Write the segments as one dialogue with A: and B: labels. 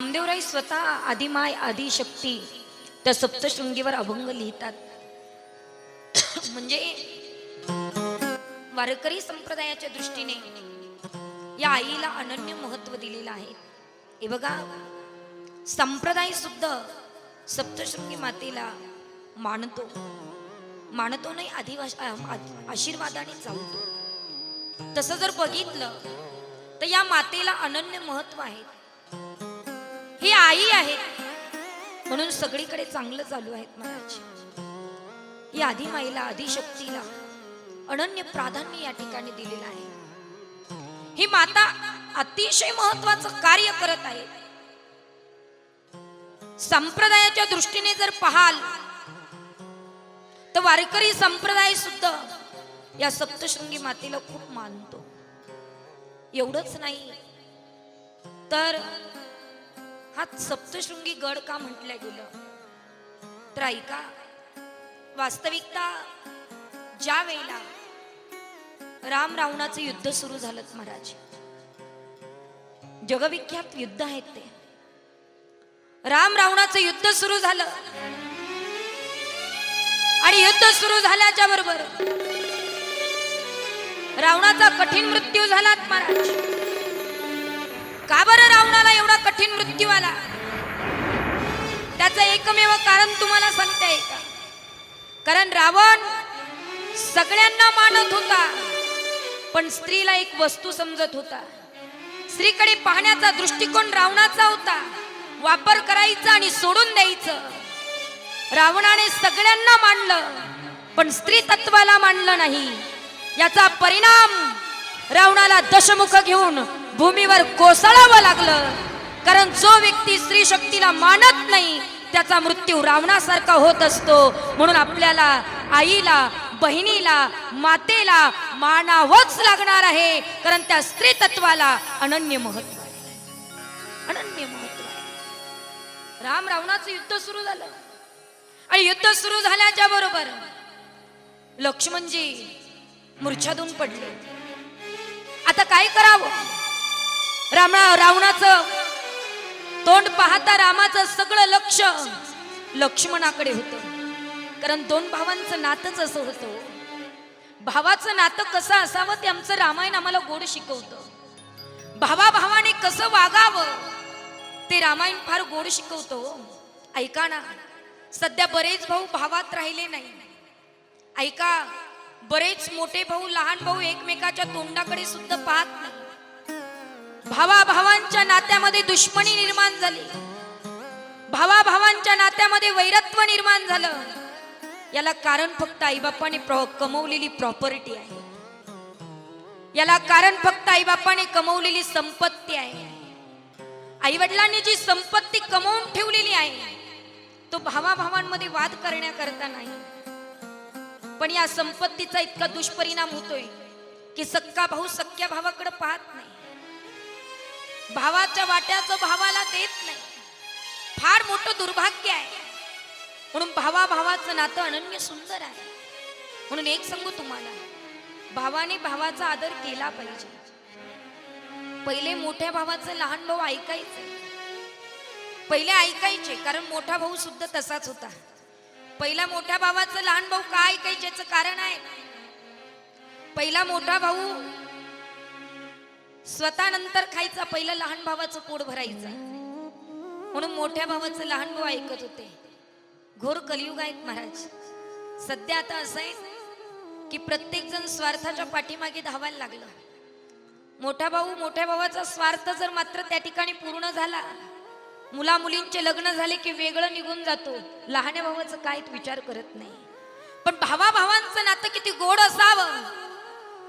A: नामदेवराय स्वतः आदिमाय आदिशक्ती त्या सप्तशृंगीवर अभंग लिहितात. म्हणजे वारकरी संप्रदायाच्या दृष्टीने या आईला अनन्य महत्त्व दिलेलं आहे. हे बघा संप्रदाय सुद्धा सप्तशृंगी मातेला मानतो. मानतो नाही आदिवास आशीर्वादाने चालतो. तसं जर बघितलं तर या मातेला अनन्य महत्त्व आहे. ही आई आहे. म्हणून सगळीकडे चांगलं चालू आहेत महाराज ही आधी माईला आदिशक्तीला अनन्य प्राधान्य या ठिकाणी दिलेलं आहे. ही माता अतिशय महत्वाचं कार्य करत आहे. संप्रदायाच्या दृष्टीने जर पाहाल तर वारकरी संप्रदाय सुद्धा या सप्तशृंगी मातेला खूप मानतो. एवढंच नाही तर हा सप्तशृंगी गड का म्हटलं गेलं? तर ऐका वास्तविकता ज्या वेळेला राम रावणाचं युद्ध सुरू झालं महाराज जगविख्यात युद्ध आहेत ते. राम रावणाचं युद्ध सुरू झालं आणि युद्ध सुरू झाल्याच्या बरोबर रावणाचा कठीण मृत्यू झाला महाराज. का बरं रावणाला एवढा कठीण मृत्यू आला? त्याचं एकमेव कारण तुम्हाला सांगता का? कारण रावण सगळ्यांना मानत होता पण स्त्रीला एक वस्तू समजत होता. स्त्रीकडे पाहण्याचा दृष्टिकोन रावणाचा होता. वापर करायचा आणि सोडून द्यायचं. रावणाने सगळ्यांना मानलं पण स्त्री तत्वाला मानलं नाही. याचा परिणाम रावणाला दशमुख घेऊन भूमीवर कोसळावं लागलं. कारण जो व्यक्ती स्त्री शक्तीला मानत नाही त्याचा मृत्यू रावणासारखा होत असतो. म्हणून आपल्याला आईला बहिणीला मातेला मानावंच लागणार आहे. कारण त्या स्त्री तत्वाला अनन्य महत्त्व आहे. अनन्य महत्त्व आहे. राम रावणाचं युद्ध सुरू झालं. आणि युद्ध सुरू झाल्याच्या बरोबर लक्ष्मणजी मूर्छादून पडले. आता काय करावं? रामा रावणाचं तोंड पाहता रामाचं सगळं लक्ष लक्ष्मणाकडे होतं. कारण दोन भावांचं नातच असं होतं. भावाचं नातं कसं असावं ते आमचं रामायण आम्हाला गोड शिकवतं. भावा भावाने कसं वागावं ते रामायण फार गोड शिकवतो हो. ऐका ना सध्या बरेच भाऊ भावात राहिले नाही. ऐका बरेच मोठे भाऊ लहान भाऊ एकमेकाच्या तोंडाकडे सुद्धा पाहत नाही. भावा भावांच्या नात्यामध्ये दुश्मनी निर्माण झाली. भावा भावांच्या नात्यामध्ये वैरत्व निर्माण झालं. याला कारण फक्त आईबापाने प्र कमवलेली प्रॉपर्टी आहे. याला कारण फक्त आईबापाने कमवलेली संपत्ती आहे. आई वडिलांनी जी संपत्ती कमवून ठेवलेली आहे तो भावा भावांमध्ये वाद करण्याकरता नाही. पण या संपत्तीचा इतका दुष्परिणाम होतोय की सक्का भाऊ सख्या भावाकडे पाहत नाही. भावाच्या वाट्याचं भावाला देत नाही. फार मोठं दुर्भाग्य आहे. म्हणून भावा भावाचं नातं अनन्य सुंदर आहे. म्हणून एक सांगू तुम्हाला भावाने भावाचा आदर केला पाहिजे. पहिले मोठ्या भावाचं लहान भाऊ ऐकायचे. पहिले ऐकायचे कारण मोठा भाऊ सुद्धा तसाच होता. पहिला मोठ्या भावाचं लहान भाऊ काय ऐकायच्याचं कारण आहे? पहिला मोठा भाऊ स्वतः नंतर खायचा पहिला लहान भावाचं पोट भरायचा. म्हणून मोठ्या भावाचं लहान भाऊ ऐकत होते. घोर कलियुग आहेत महाराज. सध्या आता असं आहे की प्रत्येक जण स्वार्थाच्या पाठीमागे धावायला लागलं. मोठा भाऊ मोठ्या भावाचा स्वार्थ जर मात्र त्या ठिकाणी पूर्ण झाला मुला मुलींचे लग्न झाले की वेगळं निघून जातो. लहान्या भावाचं काय विचार करत नाही. पण भावा भावांचं नातं किती गोड असावं.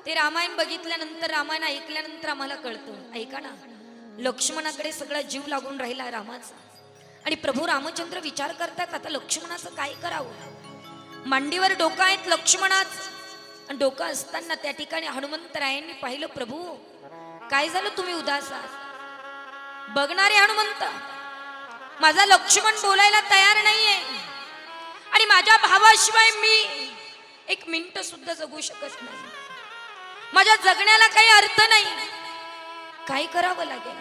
A: ते रामायण बघितल्यानंतर रामायण ऐकल्यानंतर आम्हाला कळतं. ऐका ना लक्ष्मणाकडे सगळा जीव लागून राहिला रामाचा. आणि प्रभू रामचंद्र विचार करतात आता लक्ष्मणाचं काय करावं? मांडीवर डोकं आहेत लक्ष्मणाच. आणि डोकं असताना त्या ठिकाणी हनुमंतरायांनी पाहिलं प्रभू काय झालं तुम्ही उदास आहात बघणारे हनुमंत माझा लक्ष्मण बोलायला तयार नाहीये. आणि माझ्या भावाशिवाय मी एक मिनिट सुद्धा जगू शकत नाही. माझ्या जगण्याला काही अर्थ नाही. काय करावं लागेल?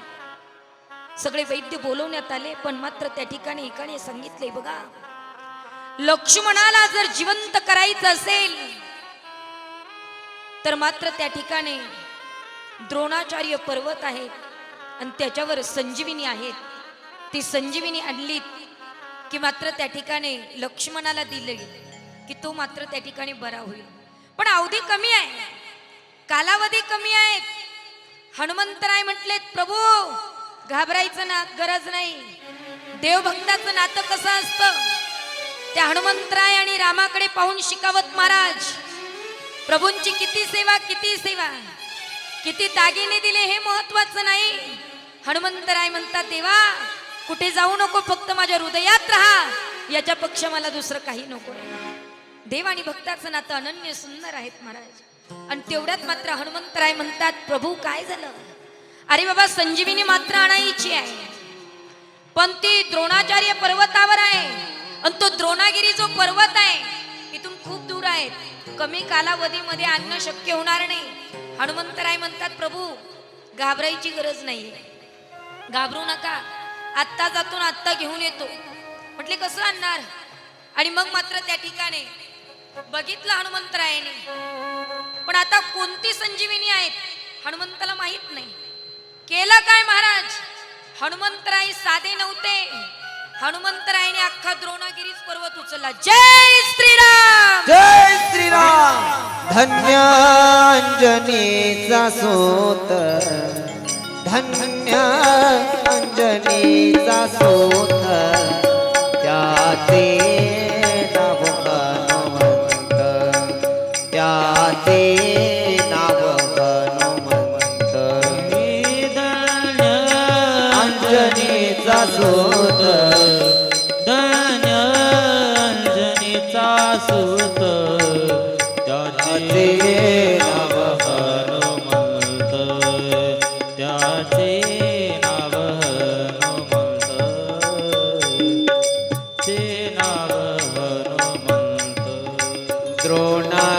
A: सगळे वैद्य बोलवण्यात आले पण मात्र त्या ठिकाणी एकाने सांगितले बघा लक्ष्मणाला जर जिवंत करायचं असेल तर मात्र त्या ठिकाणी द्रोणाचार्य पर्वत आहेत आणि त्याच्यावर संजीविनी आहेत. ती संजीवीनी आणली की मात्र त्या ठिकाणी लक्ष्मणाला दिले की तो मात्र त्या ठिकाणी बरा होईल. पण अवधी कमी आहे. कालावधी कमी आहेत. हनुमंतराय म्हटलेत प्रभू घाबरायचं ना गरज नाही. देवभक्ताचं नातं कसं असतं? त्या हनुमंतराय आणि रामाकडे पाहून शिकावत महाराज प्रभूंची किती सेवा किती सेवा. किती दागिने दिले हे महत्वाचं नाही. हनुमंतराय म्हणतात देवा कुठे जाऊ नको फक्त माझ्या हृदयात राहा. याच्या पक्ष मला दुसरं काही नको देव आणि भक्ताचं नातं अनन्य सुंदर आहेत महाराज. आणि तेवढ्यात मात्र हनुमंतराय म्हणतात प्रभू काय झालं? अरे बाबा संजीवीनी मात्र आणायची आहे. पण ती द्रोणाचार्य पर्वतावर आहे. आणि तो द्रोणागिरी जो पर्वत आहे इथून खूप दूर आहे कमी कालावधीमध्ये आणणं शक्य होणार नाही. हनुमंतराय म्हणतात प्रभू घाबरायची गरज नाही घाबरू नका. आत्ता जातो ना आत्ता घेऊन येतो. म्हटले कसं आणणार? आणि मग मात्र त्या ठिकाणी बघितलं हनुमंतरायाने पण आता कोणती संजीवनी आहेत हनुमंताला माहीत नाही. केलं काय महाराज? हनुमंतराय साधे नव्हते. हनुमंतरायने अख्खा द्रोणागिरीच पर्वत उचलला. जय श्रीराम!
B: जय श्रीराम! धन्यांजनीचा सोत. धन्य अंजनीचा सोथ त्याचे द्रोणा